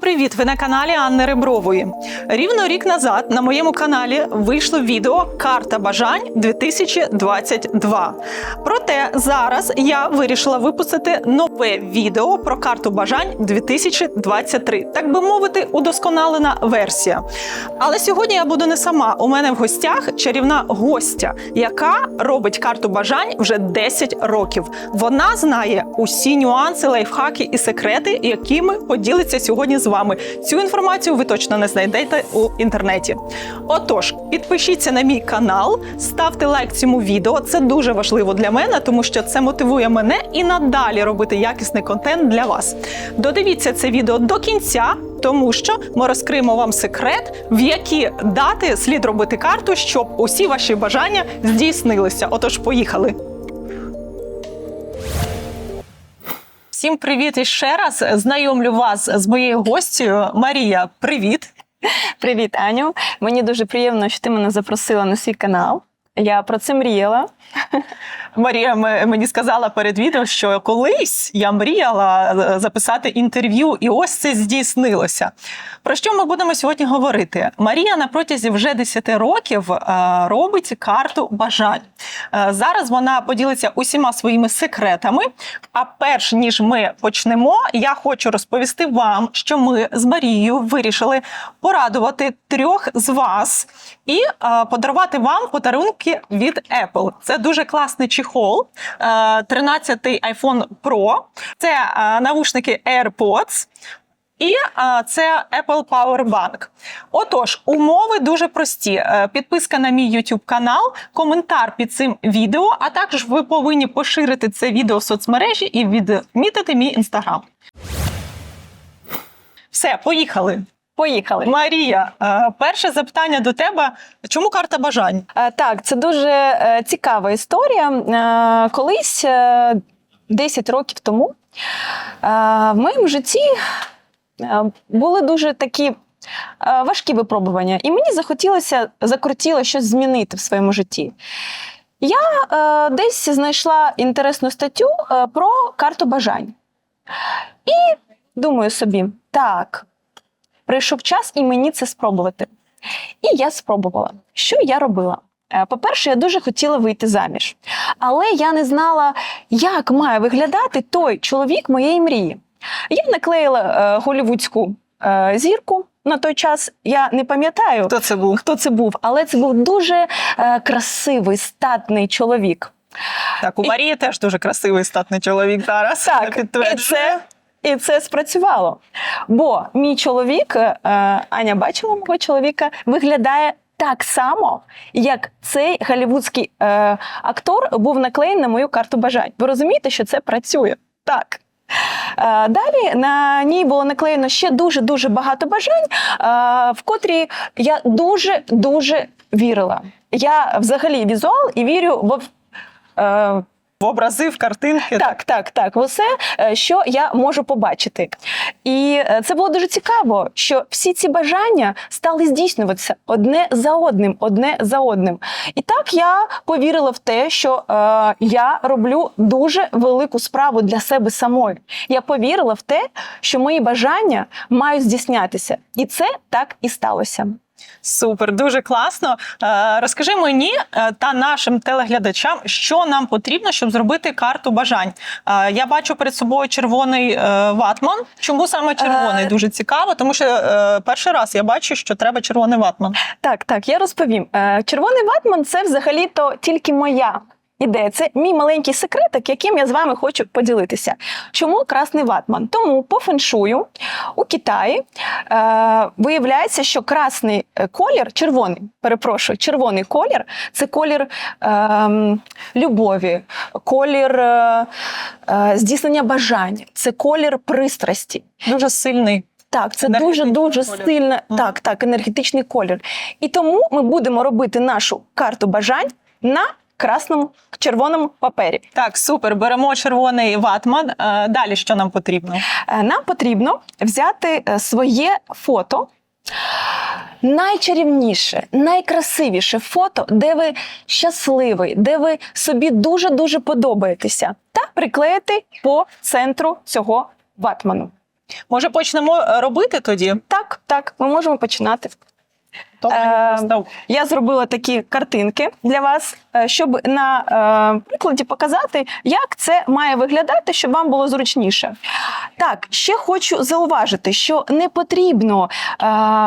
Привіт! Ви на каналі Анни Ребрової. Рівно рік назад на моєму каналі вийшло відео Карта бажань 2022. Зараз я вирішила випустити нове відео про карту бажань 2023. Так би мовити, удосконалена версія. Але сьогодні я буду не сама. У мене в гостях чарівна гостя, яка робить карту бажань вже 10 років. Вона знає усі нюанси, лайфхаки і секрети, якими поділиться сьогодні з вами. Цю інформацію ви точно не знайдете у інтернеті. Отож, підпишіться на мій канал, ставте лайк цьому відео. Це дуже важливо для мене, тому що це мотивує мене і надалі робити якісний контент для вас. Додивіться це відео до кінця. Тому що ми розкриємо вам секрет, в які дати слід робити карту, щоб усі ваші бажання здійснилися. Отож, поїхали. Всім привіт іще раз. Знайомлю вас з моєю гостю Марія. Привіт. Привіт, Аню. Мені дуже приємно, що ти мене запросила на свій канал. Я про це мріяла. Марія мені сказала перед відео, що колись я мріяла е, записати інтерв'ю, і ось це здійснилося. Про що ми будемо сьогодні говорити? Марія на протязі вже 10 років е, робить карту бажань. Е, Зараз вона поділиться усіма своїми секретами. А перш ніж ми почнемо, я хочу розповісти вам, що ми з Марією вирішили порадувати трьох з вас і подарувати вам подарунки від Apple. Це дуже класний чехол, е, 13-й iPhone Pro, це е, навушники AirPods. І а, це Apple Power Bank. Отож, умови дуже прості: Е, підписка на мій YouTube канал, коментар під цим відео, а також ви повинні поширити це відео в соцмережі і відмітити мій інстаграм. Все, поїхали. Поїхали. Марія, е, перше запитання до тебе: чому карта бажань? Е, Так, це дуже е, цікава історія. Колись е, 10 років тому в моєму житті були дуже такі. Важкі випробування, і мені захотілося закрутіло щось змінити в своєму житті. Я е, десь знайшла інтересну статтю е, про карту бажань. І думаю собі, так, прийшов час і мені це спробувати. І я спробувала. Що я робила? Е, По-перше, я дуже хотіла вийти заміж, але я не знала, як має виглядати той чоловік моєї мрії. Я наклеїла е, голівудську е, зірку на той час. Я не пам'ятаю, Хто це був? хто це був, але це був дуже е, красивий, статний чоловік. Так, у І- Марії теж дуже красивий статний чоловік зараз. Так, і це, і це спрацювало. Бо мій чоловік, е, Аня бачила мого чоловіка, виглядає так само, як цей голівудський е, актор був наклеєний на мою карту бажань. Ви розумієте, що це працює? Так. Е, Далі на ній було наклеєно ще дуже дуже багато бажань, в котрі я дуже дуже вірила. Я взагалі візуал і вірю в. В образи, в картинки. так, так, так. Усе, е, що я можу побачити. І е, це було дуже цікаво, що всі ці бажання стали здійснюватися одне за одним, одне за одним. І так я повірила в те, що е, я роблю дуже велику справу для себе самої. Я повірила в те, що мої бажання мають здійснятися. І це так і сталося. Супер, дуже класно. Е, Розкажи мені е, та нашим телеглядачам, що нам потрібно, щоб зробити карту бажань. Е, Я бачу перед собою червоний ватман. Чому саме червоний? Дуже цікаво, тому що перший раз я бачу, що треба червоний ватман. Так, так, я розповім. Червоний ватман це взагалі-то тільки моя. Ідея, це мій маленький секретик, яким я з вами хочу поділитися. Чому красний ватман? Тому по феншую у Китаї е, виявляється, що красний е, колір, червоний, перепрошую, червоний колір це колір е, любові, колір е, е, здійснення бажань, це колір пристрасті. Дуже сильний. Так, це дуже дуже сильна, так, так, енергетичний колір. І тому ми будемо робити нашу карту бажань на красному червоному папері. Так, супер. Беремо червоний ватман. Е, Далі що нам потрібно? Е, Нам потрібно взяти е, своє фото. Найчарівніше, найкрасивіше фото, де ви щасливий, де ви собі дуже дуже подобаєтеся, та приклеїти по центру цього ватману. Може, почнемо робити тоді? Так, так, ми можемо починати. Е, Я зробила такі картинки для вас, е, щоб на е, прикладі показати, як це має виглядати, щоб вам було зручніше. Так, ще хочу зауважити, що не потрібно е,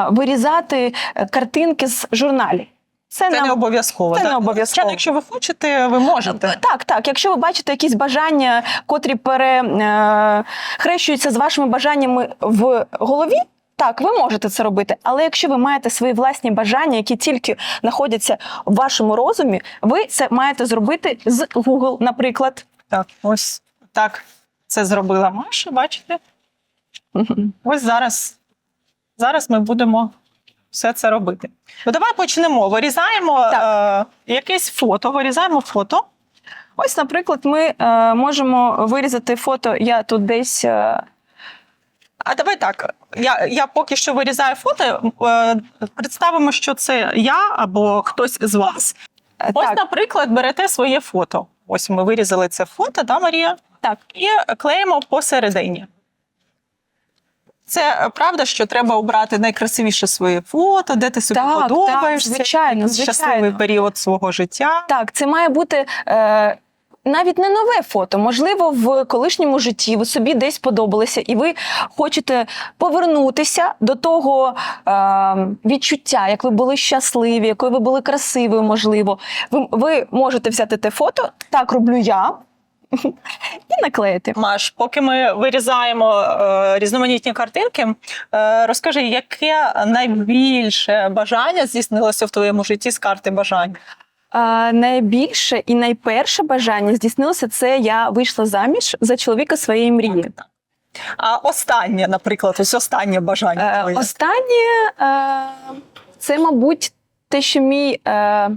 вирізати картинки з журналів. Це, Це нам не обов'язково. це так? не обов'язково. Звичайно, Якщо ви хочете, ви можете. Так, так. Якщо ви бачите якісь бажання, котрі перехрещуються з вашими бажаннями в голові. Так, ви можете це робити, але якщо ви маєте свої власні бажання, які тільки знаходяться в вашому розумі, ви це маєте зробити з Google, наприклад. Так, ось так це зробила Маша, бачите? Ось зараз, зараз ми будемо все це робити. Ну, давай почнемо. Вирізаємо е, якесь фото, вирізаємо фото. Ось, наприклад, ми е, можемо вирізати фото. Я тут десь е, А давай так. Я, я поки що вирізаю фото. Е, представимо, що це я або хтось з вас. Ось, так, наприклад, берете своє фото. Ось ми вирізали це фото, да, Марія? так. І клеїмо посередині. Це е, правда, що треба обрати найкрасивіше своє фото, де ти собі Так, так, подобаєшся, звичайно, щасливий період свого життя. Так, це має бути. Е... Навіть не нове фото, можливо, в колишньому житті ви собі десь подобалися, і ви хочете повернутися до того е, відчуття, як ви були щасливі, якою ви були красивою, можливо. Ви, ви можете взяти те фото, так роблю я, і наклеїти. Маш, поки ми вирізаємо е, різноманітні картинки, е, розкажи, яке найбільше бажання здійснилося в твоєму житті з карти бажань? Найбільше і найперше бажання здійснилося це я вийшла заміж за чоловіка своєї мрії. А останнє, наприклад, ось останнє бажання. Е. Останнє е, це, мабуть, те, що мій е,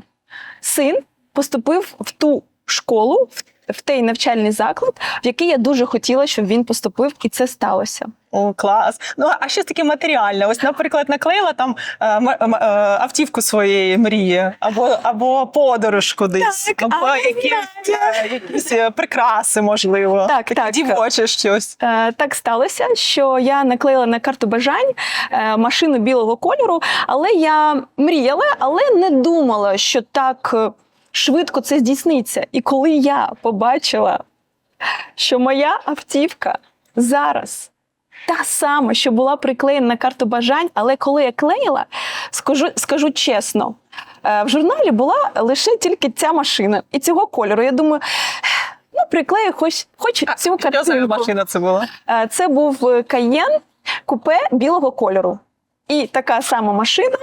син поступив в ту школу, в, в той навчальний заклад, в який я дуже хотіла, щоб він поступив, і це сталося. О, клас. Ну а щось таке матеріальне. Ось, наприклад, наклеїла там е, м- е, автівку своєї мрії, або, або подорож кудись, Так, або а, якісь, е, якісь е, прикраси, можливо. Так, так. Дівоче щось. Е, так сталося, що я наклеїла на карту бажань е, машину білого кольору, але я мріяла, але не думала, що так е, швидко це здійсниться. І коли я побачила, що моя автівка зараз. Та сама, що була приклеєна на карту бажань, але коли я клеїла, скажу, скажу чесно, е, в журналі була лише тільки ця машина і цього кольору. Я думаю, ну приклею хоч, хоч цю Що за машина це була? Е, Це був Каєн купе білого кольору. І така сама машина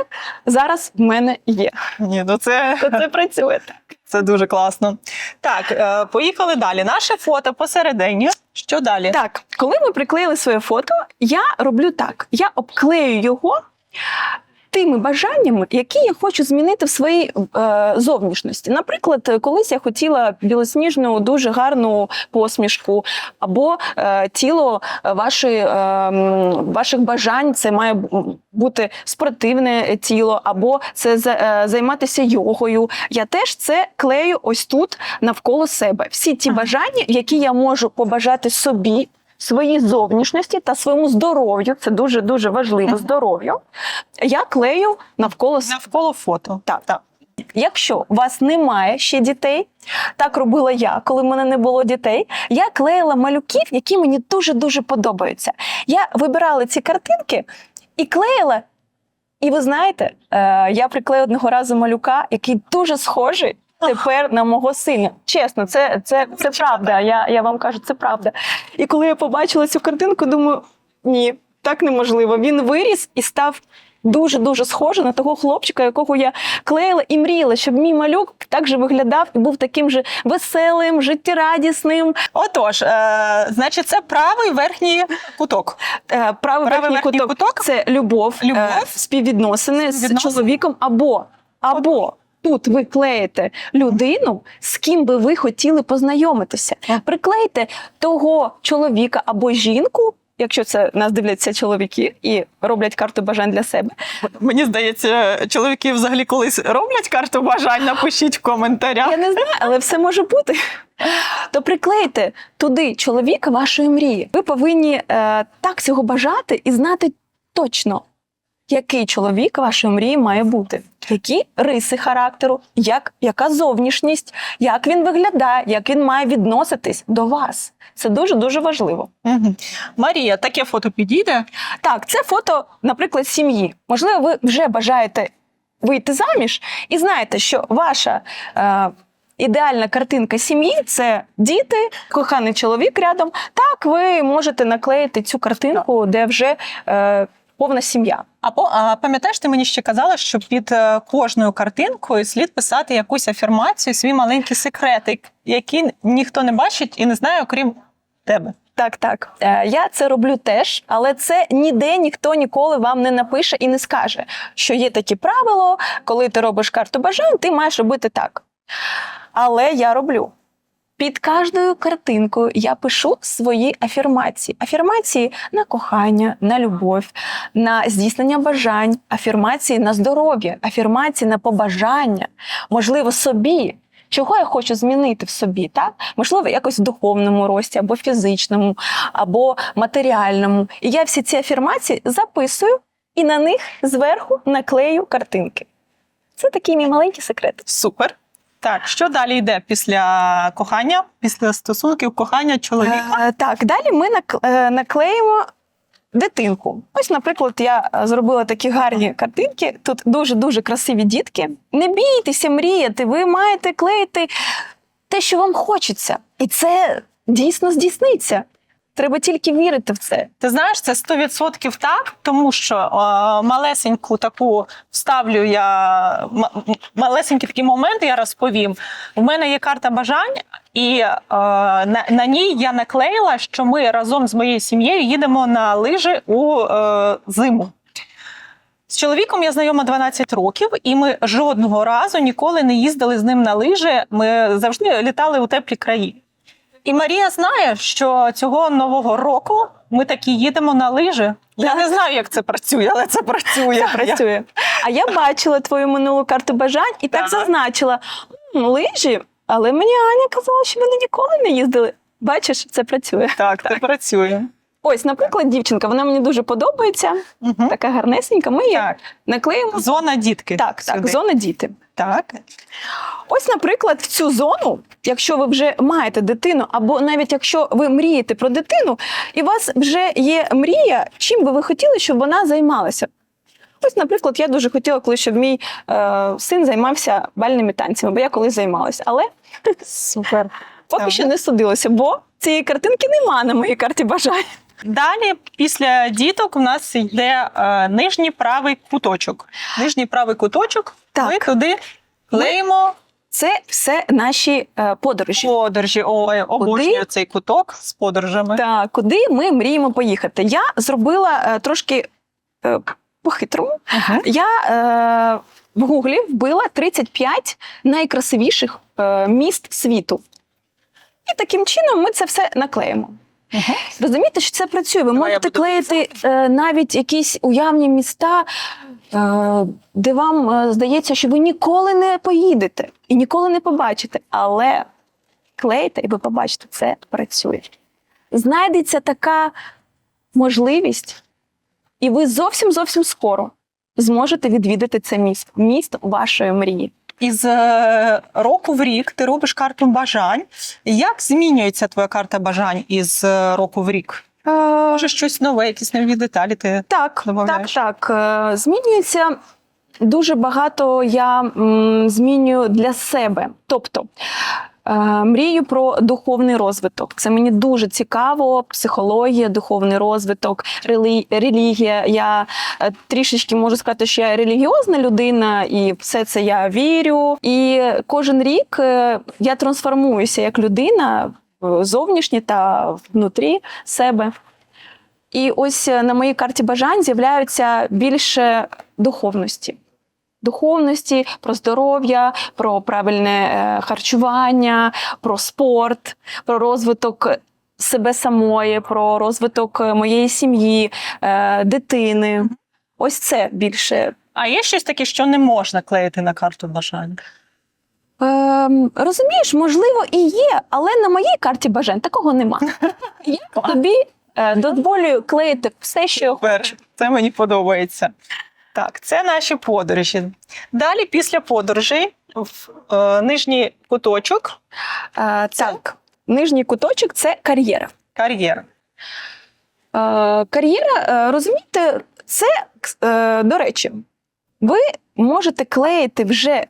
зараз в мене є. Ні, ну це, То це працює так. це дуже класно. Так, е, поїхали далі. Наше фото посередині. Що далі? Так, коли ми приклеїли своє фото, я роблю так: я обклею його. Тими бажаннями, які я хочу змінити в своїй е, зовнішності. Наприклад, колись я хотіла білосніжну, дуже гарну посмішку, або е, тіло вашої, е, ваших бажань це має бути спортивне тіло, або це е, займатися йогою. Я теж це клею ось тут навколо себе. Всі ті Ага. бажання, які я можу побажати собі, своїй зовнішності та своєму здоров'ю. Це дуже дуже важливо. Здоров'ю. Я клею навколо. Навколо фото. Так. так. Якщо у вас немає ще дітей, так робила я, коли в мене не було дітей. Я клеїла малюків, які мені дуже дуже подобаються. Я вибирала ці картинки і клеїла. І ви знаєте, е, я приклеїла одного разу малюка, який дуже схожий. Тепер на мого сина. Чесно, це, це, це правда. Я, я вам кажу, це правда. І коли я побачила цю картинку, думаю, ні, так неможливо. Він виріс і став дуже-дуже схожий на того хлопчика, якого я клеїла і мріяла, щоб мій малюк так же виглядав і був таким же веселим, життєрадісним. Отож, е, значить, це правий верхній куток. Е, Правий, Правий верхній верхній куток, куток? це любов, Любов. е, співвідносини з чоловіком або, або тут ви клеїте людину, з ким би ви хотіли познайомитися. Приклейте того чоловіка або жінку. якщо це нас дивляться чоловіки і роблять карту бажань для себе, Мені здається, чоловіки взагалі колись роблять карту бажань. Напишіть в коментарях. я не знаю, але все може бути. То приклейте туди чоловіка вашої мрії. Ви повинні е, так цього бажати і знати точно, який чоловік вашої мрії має бути. Які риси характеру, як, яка зовнішність, як він виглядає, як він має відноситись до вас. Це дуже дуже важливо. Мгм. Марія, таке фото підійде. Так, це фото, наприклад, сім'ї. Можливо, ви вже бажаєте вийти заміж і знаєте, що ваша е, ідеальна картинка сім'ї це діти, коханий чоловік рядом. Так, ви можете наклеїти цю картинку, де вже е, повна сім'я. А, по, а пам'ятаєш, ти мені ще казала, що під е, кожною картинкою слід писати якусь афірмацію, свій маленький секретик, який ніхто не бачить і не знає, окрім тебе. Так, так. Е, я це роблю теж, але це ніде ніхто ніколи вам не напише і не скаже, що є такі правило, коли ти робиш карту бажань, ти маєш робити так. Але я роблю. Під кожною картинкою я пишу свої афірмації. Афірмації на кохання, на любов, на здійснення бажань, афірмації на здоров'я, афірмації на побажання, можливо, собі. Чого я хочу змінити в собі, так? Можливо, якось в духовному рості, або фізичному, або матеріальному. І я всі ці афірмації записую і на них зверху наклею картинки. Це такий мій маленький секрет. Супер. Так, що далі йде після кохання, після стосунків кохання чоловіка? Е, так, далі ми е, наклеїмо дитинку. Ось, наприклад, я зробила такі гарні картинки. Тут дуже-дуже красиві дітки. Не бійтеся мріяти, ви маєте клеїти те, що вам хочеться. І це дійсно здійсниться. Треба тільки вірити в це. Ти знаєш, це 100% так, тому що е, малесеньку таку вставлю я м- м- малесенький такий момент, я розповім. У мене є карта бажань, і е, на, на ній я наклеїла, що ми разом з моєю сім'єю їдемо на лижі у е, зиму. З чоловіком я знайома 12 років, і ми жодного разу ніколи не їздили з ним на лижі. Ми завжди літали у теплі краї. І Марія знає, що цього нового року ми таки їдемо на лижі. Я не знаю, як це працює, але це працює. Це працює. А я бачила твою минулу карту бажань і так, Так. зазначила «М, лижі, але мені Аня казала, що вони ніколи не їздили. Бачиш, це працює. Так, це працює. Ось, наприклад, дівчинка, вона мені дуже подобається, Угу. така гарнесенька. Ми її Так, наклеїмо. зона дітки. Так, так, сюди. зона діти. Так. Ось, наприклад, в цю зону, якщо ви вже маєте дитину, або навіть якщо ви мрієте про дитину, і у вас вже є мрія, чим би ви хотіли, щоб вона займалася. Ось, наприклад, я дуже хотіла, коли щоб мій е, син займався бальними танцями, бо я колись займалася. Але Супер. поки Так. що не судилося, бо цієї картинки нема на моїй карті бажань. Далі, після діток, у нас йде е, нижній правий куточок. Нижній правий куточок. Так. Ми туди клеїмо Це все наші е, подорожі. подорожі. Ой, обожнюю цей куток з подорожами. Так, куди ми мріємо поїхати? Я зробила е, трошки е, по-хитрому. Мгм. Я е, в гуглі вбила 35 найкрасивіших е, міст світу. І таким чином ми це все наклеїмо. Розумієте, що це працює. Ви можете клеїти е, навіть якісь уявні міста, е, де вам е, здається, що ви ніколи не поїдете і ніколи не побачите. Але клейте, і ви побачите, це працює. Знайдеться така можливість, і ви зовсім зовсім скоро зможете відвідати це місто, місто вашої мрії. Із е, року в рік ти робиш карту бажань. Як змінюється твоя карта бажань із е, року в рік? Може, щось нове, якісь нові деталі ти Так, так, Добавляєш? так. Е, Змінюється дуже багато. Я м, змінюю для себе. Тобто. Е, Мрію про духовний розвиток. Це мені дуже цікаво. Психологія, духовний розвиток, релігія. Я е, трішечки можу сказати, що я релігіозна людина, і все це я вірю. І кожен рік е, я трансформуюся як людина зовнішнє та внутрі себе. І ось на моїй карті бажань з'являються більше духовності. Духовності про здоров'я, про правильне е, харчування, про спорт, про розвиток себе самої, про розвиток е, моєї сім'ї, е, дитини. Ось це більше. А є щось таке, що не можна клеїти на карту бажань? Ем, розумієш, можливо, і є, але на моїй карті бажань такого нема. Я тобі дозволю клеїти все, що я хочу. це мені подобається. Так, це наші подорожі. Далі, після подорожей, в е, нижній куточок Е, так, нижній куточок це кар'єра. кар'єра. Е, кар'єра, е, розумієте, це, е, до речі, ви можете клеїти вже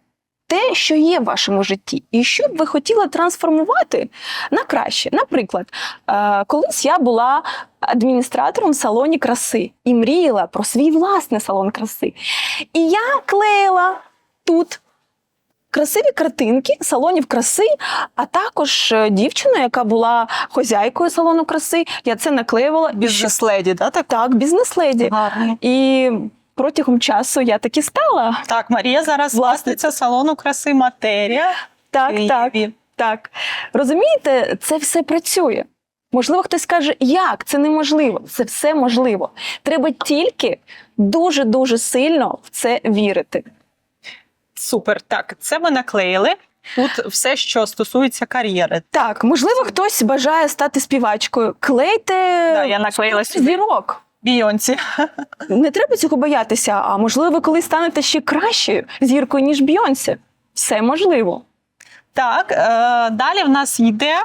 те, що є в вашому житті, і що б ви хотіли трансформувати на краще. Наприклад, е, колись я була адміністратором в салоні краси і мріяла про свій власний салон краси. І я клеїла тут. Красиві картинки салонів краси, а також е, дівчина, яка була хозяйкою салону краси. Я це наклеювала. Бізнес-леді, да, так? Так, бізнес-леді. І протягом часу я таки стала. Так, Марія зараз власниця салону краси Матерія. Так, так, так. Розумієте, це все працює. Можливо, хтось скаже, як це неможливо. Це все можливо. Треба тільки дуже дуже сильно в це вірити. Супер. Так, це ми наклеїли. Тут все, що стосується кар'єри. Так, можливо, хтось бажає стати співачкою. Клейте Да, я наклеїла зірок. Бійонці. Не треба цього боятися. А можливо, ви колись станете ще кращою зіркою, ніж Бійонці. Все можливо. Так, е, далі в нас йде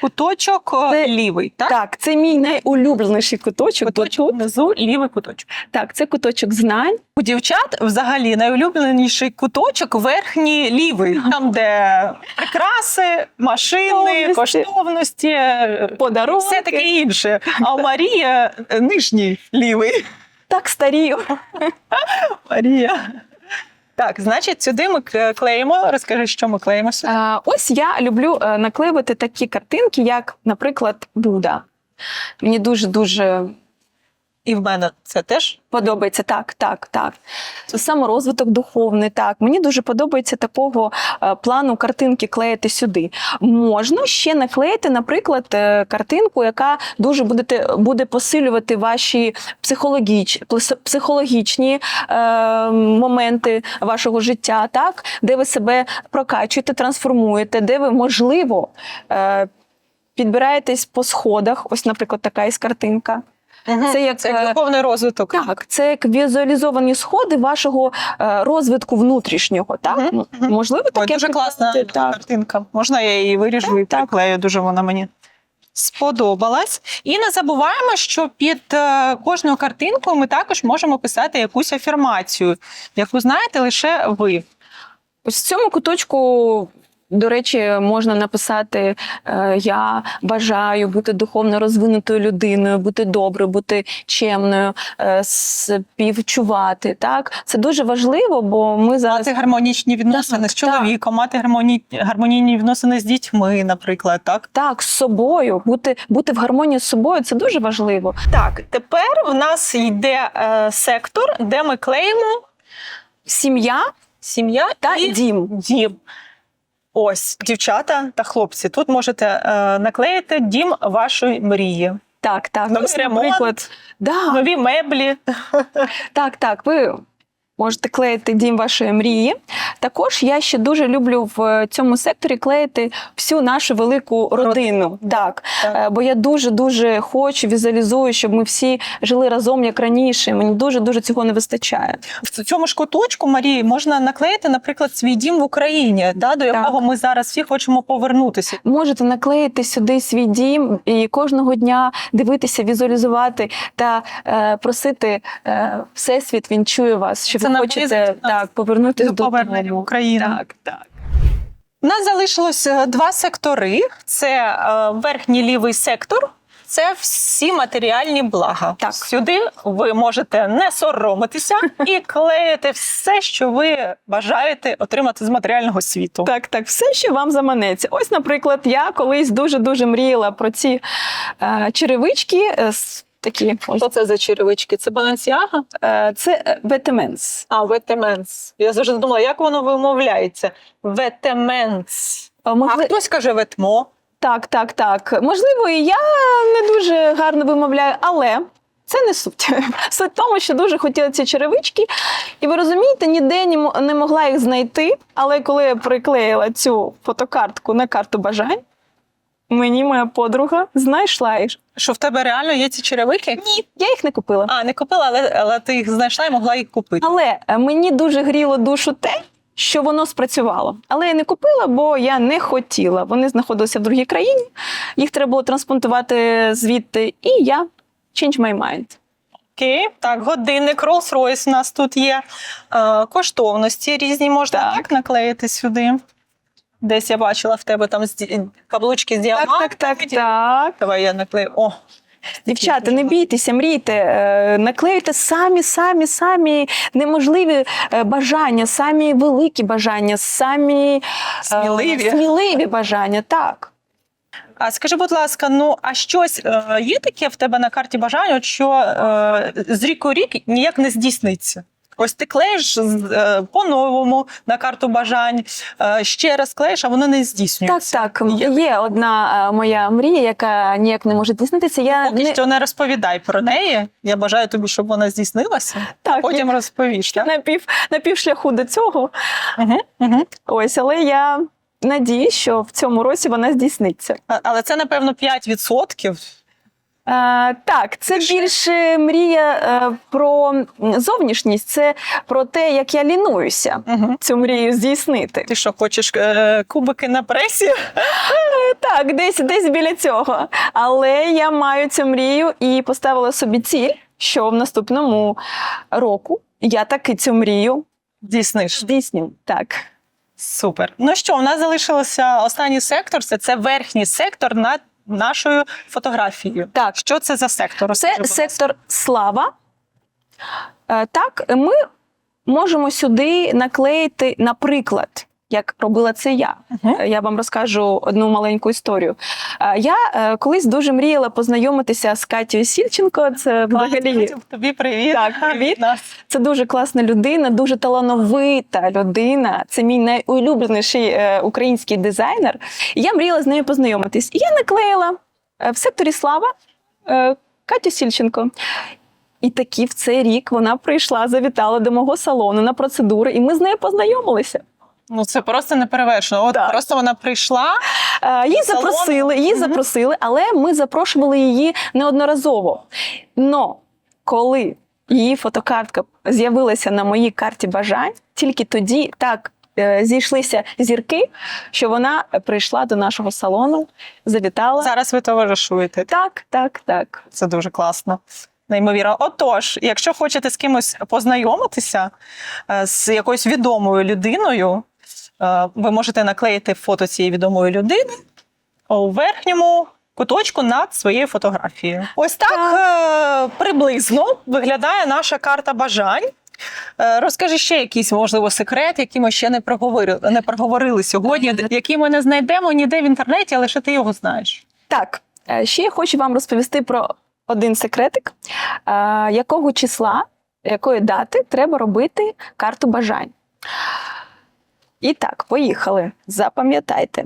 куточок е, Це- лівий. Так? Так, це мій найулюбленіший куточок. Куточок тут- внизу, лівий куточок. Так, це куточок знань. У дівчат взагалі найулюбленіший куточок верхній лівий, там, де прикраси, машини, Коштовності. е, Подарунки. все таке інше. А у Марія е, нижній лівий. Так старію. Марія. Так, значить, сюди ми клеїмо. Розкажи, що ми клеїмо сюди. Е, ось я люблю е, наклеювати такі картинки, як, наприклад, Буда. Мені дуже дуже І в мене це теж подобається. Так, так, так. Саморозвиток духовний. Так, мені дуже подобається такого е, плану картинки клеїти сюди. Можна ще наклеїти, наприклад, е, картинку, яка дуже будете, буде посилювати ваші психологіч, психологічні е, моменти вашого життя, так, де ви себе прокачуєте, трансформуєте, де ви можливо. Е, Підбираєтесь по сходах, ось, наприклад, така із картинка. Це як, це е, як духовний розвиток. Так, це як візуалізовані сходи вашого е, розвитку внутрішнього. Так Ну, мгм. можливо, Ой, таке дуже класна Так. картинка. Можна я її виріжу і приклею. Дуже вона мені сподобалась. І не забуваємо, що під е, кожною картинкою ми також можемо писати якусь афірмацію, яку знаєте лише ви. Ось в цьому куточку. До речі, можна написати: е, Я бажаю бути духовно розвинутою людиною, бути доброю, бути чемною, е, співчувати. Так, це дуже важливо, бо ми зараз Мати гармонічні відносини Так, з чоловіком, мати гармоні... гармонійні відносини з дітьми, наприклад. Так? так з собою, бути, бути в гармонії з собою це дуже важливо. так, тепер в нас йде е, сектор, де ми клеїмо Сім'я сім'я та і дім. Дім. Ось, дівчата та хлопці, тут можете е, наклеїти дім вашої мрії. Так, так. Новий ремонт. наприклад, да, Нові меблі. Так, так, ви можете клеїти дім вашої мрії. Також я ще дуже люблю в цьому секторі клеїти всю нашу велику родину. Так, Так. Е, бо я дуже дуже хочу, візуалізую, щоб ми всі жили разом як раніше. Мені дуже дуже цього не вистачає. В цьому ж куточку Марії можна наклеїти, наприклад, свій дім в Україні, да, до якого ми зараз всі хочемо повернутися. Можете наклеїти сюди свій дім і кожного дня дивитися, візуалізувати та е, просити е, всесвіт. Він чує вас, що Це ви хочете так повернутися До повернення в. Україну. Так, так. У нас залишилось е, два сектори: це е, верхній лівий сектор. Це всі матеріальні блага. Так. Сюди ви можете не соромитися і клеїти все, що ви бажаєте отримати з матеріального світу. Так, так, все, що вам заманеться. Ось, наприклад, я колись дуже дуже мріяла про ці е, черевички. е, с- такі ось. Що це за черевички? Це Балансіага? Е, це Ветеменс. А, ветеменс. Я завжди думала, як воно вимовляється. Ветеменс. А могли- хтось каже ветмо. так, так, так. Можливо, і я не дуже гарно вимовляю, але це не суть. Суть в тому, що дуже хотіла ці черевички, і ви розумієте, ніде не мо- не могла їх знайти. Але коли я приклеїла цю фотокартку на карту бажань, мені моя подруга знайшла їх. Що в тебе реально є ці черевики? Ні, я їх не купила. А, не купила, але, але ти їх знайшла і могла їх купити. Але е, мені дуже гріло душу те, що воно спрацювало. Але я не купила, бо я не хотіла. Вони знаходилися в другій країні, їх треба було трансплантувати звідти, і я change my mind. Окей, так, годинник Rolls-Royce у нас тут є. Е, коштовності різні можна так. Так. наклеїти сюди. Десь я бачила в тебе там з ді- каблучки з діамантом. Так, так, так, так. Давай я наклею. О, Дівчата, не бійтеся, мрійте, е, наклеюйте самі, самі, самі неможливі е, бажання, самі великі бажання, самі е, Сміливі. сміливі бажання. Так. А скажи, будь ласка, ну а щось е, є таке в тебе на карті бажань, от що е, з рік у рік ніяк не здійсниться? Ось ти клеїш е, по-новому на карту бажань, е, ще раз клеїш, а воно не Так, здійснюється. так. Є. Є одна е, моя мрія, яка ніяк не може здійснитися. Я Поки не... що не розповідай про неї. Я бажаю тобі, щоб вона здійснилася. так, Потім розповіш. Так? на пів на півшляху до цього. Угу, угу. Ось, але я надіюсь, що в цьому році вона здійсниться. Але це, напевно, 5%. Е, так, це Більше? більше мрія е, про зовнішність, це про те, як я лінуюся Угу. цю мрію здійснити. Ти що, хочеш е, кубики на пресі? Так, десь десь біля цього. Але я маю цю мрію і поставила собі ціль, що в наступному року я таки цю мрію Дійсниш. здійсню. Так. Супер. Ну що, у нас залишилося останній сектор. Це, це верхній сектор над нашою фотографією. Так. Що це за сектор? Це Скажи, сектор слава. Е, Так, ми можемо сюди наклеїти, наприклад, як робила це я. Мгм. Е, Я вам розкажу одну маленьку історію. Е, Я е, колись дуже мріяла познайомитися з Катією Сільченко. Це взагалі Катю, Тобі привіт. Так, привіт. Нас. це дуже класна людина, дуже талановита людина. Це мій найулюбленіший український дизайнер. І я мріяла з нею познайомитись. І я наклеїла в секторі слава Катю Сільченко. І таки в цей рік вона прийшла, завітала до мого салону на процедури, і ми з нею познайомилися. Ну це просто неперевершено. От Так. просто вона прийшла. Е, Її Салону? запросили, її Мгм. запросили, але ми запрошували її неодноразово. Но коли її фотокартка з'явилася на моїй карті бажань, тільки тоді так е, зійшлися зірки, що вона прийшла до нашого салону, завітала. Зараз ви товаришуєте. Так, так, так. Це дуже класно. Неймовірно. Отож, якщо хочете з кимось познайомитися е, з якоюсь відомою людиною, ви можете наклеїти фото цієї відомої людини у верхньому куточку над своєю фотографією. Ось так е, приблизно виглядає наша карта бажань. Е, Розкажи ще якийсь, можливо, секрет, який ми ще не проговорили, не проговорили сьогодні, який ми не знайдемо ніде в інтернеті, ще ти його знаєш. Так, е, ще я хочу вам розповісти про один секретик, е, якого числа, якої дати треба робити карту бажань. І так, поїхали. Запам'ятайте.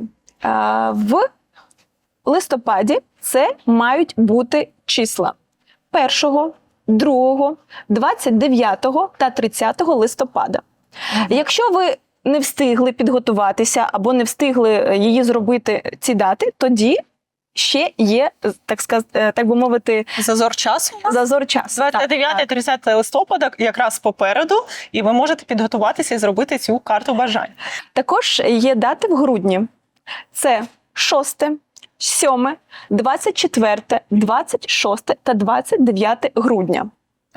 В листопаді це мають бути числа 1, 2, 29 та 30 листопада. Якщо ви не встигли підготуватися або не встигли е, її зробити ці дати, тоді ще є, так сказати, так би мовити, Зазор часу. зазор часу. Так, 29-30 листопада якраз попереду, і ви можете підготуватися і зробити цю карту бажань. Також є дати в грудні: це 6, 7, 24, 26 та 29 грудня.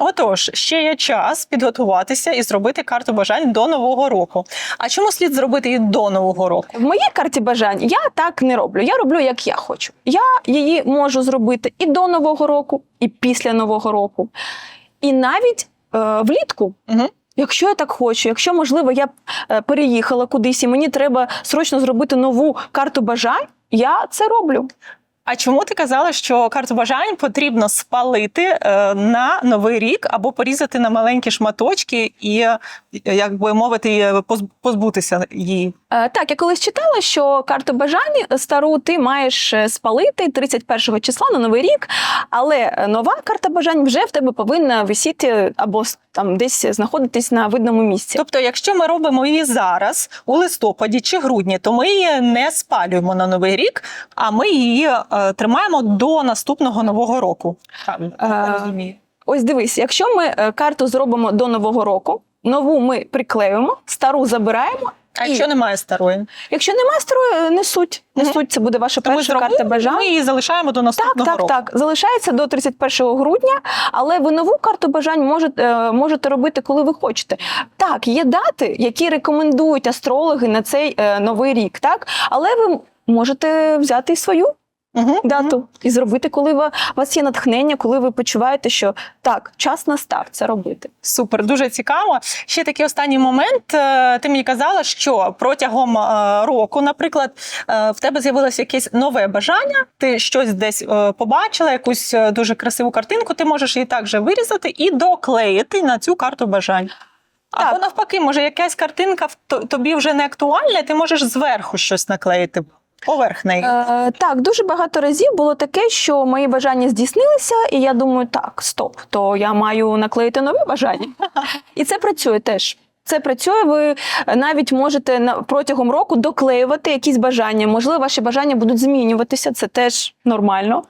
Отож, ще є час підготуватися і зробити карту бажань до нового року. А чому слід зробити її до нового року? В моїй карті бажань я так не роблю. Я роблю як я хочу. Я її можу зробити і до нового року, і після нового року, і навіть е, влітку. Угу. Якщо я так хочу, якщо можливо я е, переїхала кудись і мені треба срочно зробити нову карту бажань, я це роблю. А чому ти казала, що карту бажань потрібно спалити е, на новий рік або порізати на маленькі шматочки і, е, як би мовити, е, позбутися її? Е, Так, я колись читала, що карту бажань стару ти маєш е, спалити 31 числа на новий рік, але е, нова карта бажань вже в тебе повинна висіти або там десь знаходитись на видному місці. Тобто, якщо ми робимо її зараз у листопаді чи грудні, то ми її не спалюємо на новий рік, а ми її е, тримаємо до наступного нового року. Так, Е, розумію. Ось дивись, якщо ми е, карту зробимо до нового року, нову ми приклеюємо, стару забираємо. А і- якщо немає старої, Якщо немає старої, не суть. Не суть, це буде ваша Тому перша карта бажань. ми її залишаємо до наступного так, року. так. Залишається до 31 грудня, але ви нову карту бажань можете, е, можете робити, коли ви хочете. Так, є дати, які рекомендують астрологи на цей е, новий рік, так? Але ви можете взяти і свою Мгм, дату мгм. і зробити, коли у вас є натхнення, коли ви почуваєте, що так, час настав це робити. Супер, дуже цікаво. Ще такий останній момент. Е, Ти мені казала, що протягом е, року, наприклад, е, в тебе з'явилося якесь нове бажання. Ти щось десь побачила, якусь дуже красиву картинку. Ти можеш її також вирізати і доклеїти на цю карту бажань. Або навпаки, може, якась картинка тобі вже не актуальна, і ти можеш зверху щось наклеїти поверх неї. Е, так, дуже багато разів було таке, що мої бажання здійснилися, і я думаю, так, стоп, то я маю наклеїти нові бажання. І це працює теж. Це працює. Ви навіть можете протягом року доклеювати якісь бажання. Можливо, ваші бажання будуть змінюватися. Це теж нормально.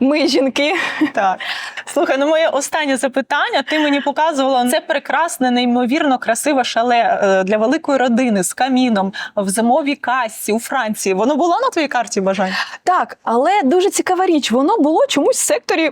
Ми, жінки, Так. Слухай, ну моє останнє запитання. Ти мені показувала це прекрасне, неймовірно красиве шале е, для великої родини з каміном в зимовій касці у Франції. Воно було на твоїй карті бажань? так, але дуже цікава річ. Воно було чомусь в секторі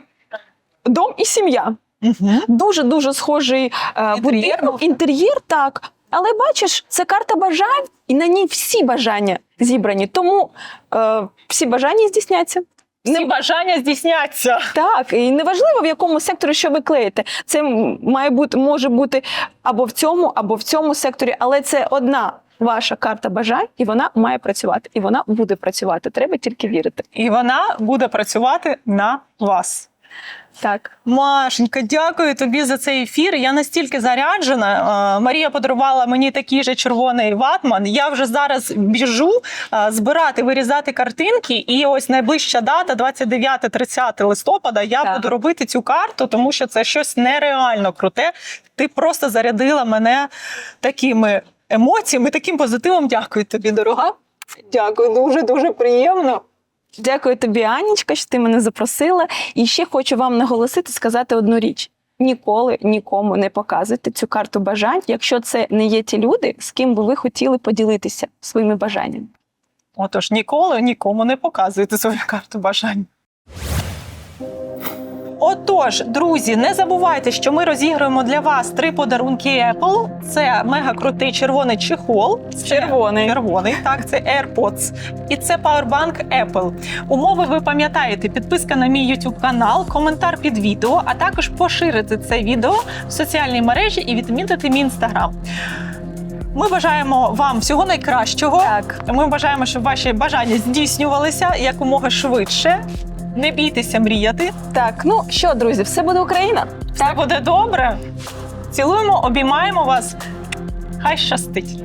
дом і сім'я. Угу. дуже дуже схожий е, Інтер'єр будинок, інтер'єр, так. Але бачиш, це карта бажань, і на ній всі бажання зібрані. Тому е, всі бажання здійсняться. Всі бажання здійсняться. Так, і неважливо, в якому секторі що ви клеїте. Це має бути, може бути або в цьому, або в цьому секторі, але це одна ваша карта бажань, і вона має працювати. І вона буде працювати. Треба тільки вірити. І вона буде працювати на вас. Так. Машенька, дякую тобі за цей ефір. Я настільки заряджена. Марія подарувала мені такий же червоний ватман. Я вже зараз біжу збирати, вирізати картинки. І ось найближча дата, 29-30 листопада. Я Так. буду робити цю карту, тому що це щось нереально круте. Ти просто зарядила мене такими емоціями, таким позитивом. Дякую тобі, дорога. Дякую, дуже дуже приємно. Дякую тобі, Анічка, що ти мене запросила. І ще хочу вам наголосити, сказати одну річ: ніколи нікому не показуйте цю карту бажань, якщо це не є ті люди, з ким би ви хотіли поділитися своїми бажаннями. Отож, ніколи нікому не показуйте свою карту бажань. Отож, друзі, не забувайте, що ми розіграємо для вас три подарунки Apple. Це мега крутий червоний чехол. Червоний. Червоний, так, це AirPods. І це Powerbank Apple. Умови ви пам'ятаєте: підписка на мій YouTube канал, коментар під відео, а також поширити це відео в соціальній мережі і відмітити мій інстаграм. Ми бажаємо вам всього найкращого. Так, Ми бажаємо, щоб ваші бажання здійснювалися якомога швидше. Не бійтеся мріяти. так, ну що, друзі, все буде Україна. Все буде добре. Цілуємо, обіймаємо вас. Хай щастить.